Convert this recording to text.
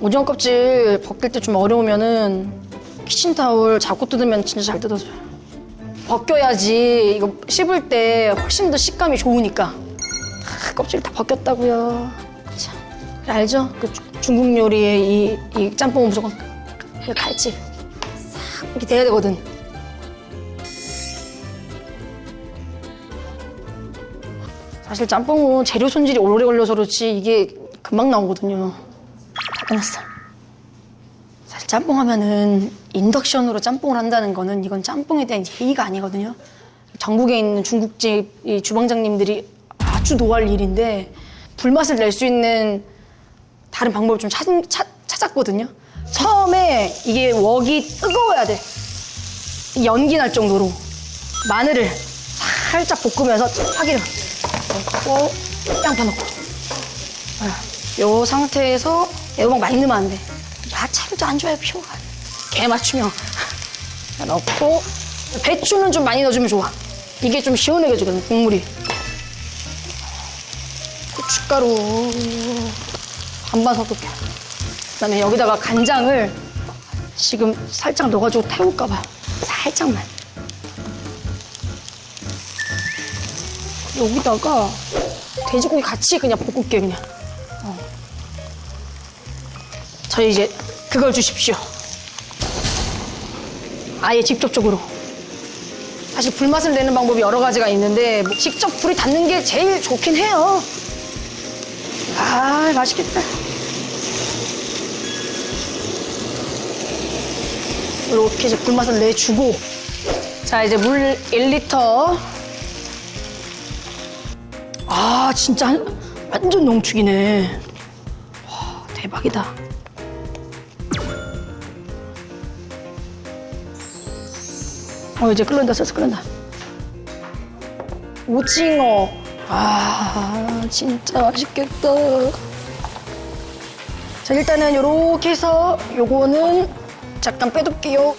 오징어 껍질 벗길 때 좀 어려우면은 키친타올 잡고 뜯으면 진짜 잘 뜯어져요. 벗겨야지 이거 씹을 때 훨씬 더 식감이 좋으니까. 아, 껍질 다 벗겼다고요. 자, 알죠? 그 주- 중국 요리의 이, 이 짬뽕은 무조건 이 칼집 싹 이렇게 돼야 되거든. 사실 짬뽕은 재료 손질이 오래 걸려서 그렇지 이게 금방 나오거든요. 다 끝났어. 사실 짬뽕 하면은 인덕션으로 짬뽕을 한다는 거는 이건 짬뽕에 대한 예의가 아니거든요. 전국에 있는 중국집 이 주방장님들이 아주 노할 일인데 불맛을 낼 수 있는 다른 방법을 좀 찾, 찾, 찾았거든요. 처음에 이게 웍이 뜨거워야 돼. 연기 날 정도로 마늘을 살짝 볶으면서 파기름 넣고 양파 넣고 아, 요 상태에서 애호박 많이 넣으면 안 돼. 야채를 또 안 좋아해 피부가. 개 맞추면 넣고 배추는 좀 많이 넣어주면 좋아. 이게 좀 시원해져주거든 국물이. 고춧가루 반반 섞을게. 그다음에 여기다가 간장을 지금 살짝 넣어가지고 태울까 봐. 살짝만. 여기다가 돼지고기 같이 그냥 볶을게 그냥. 어. 저희 이제 그걸 주십시오. 아예 직접적으로. 사실 불맛을 내는 방법이 여러 가지가 있는데 뭐 직접 불이 닿는 게 제일 좋긴 해요. 아 맛있겠다. 이렇게 이제 불맛을 내주고 자 이제 물 1리터 아 진짜 한- 완전 농축이네 와 대박이다 어 이제 끓는다 썰서 끓는다. 오징어. 아 진짜 맛있겠다. 자 일단은 요렇게 해서 요거는 잠깐 빼둘게요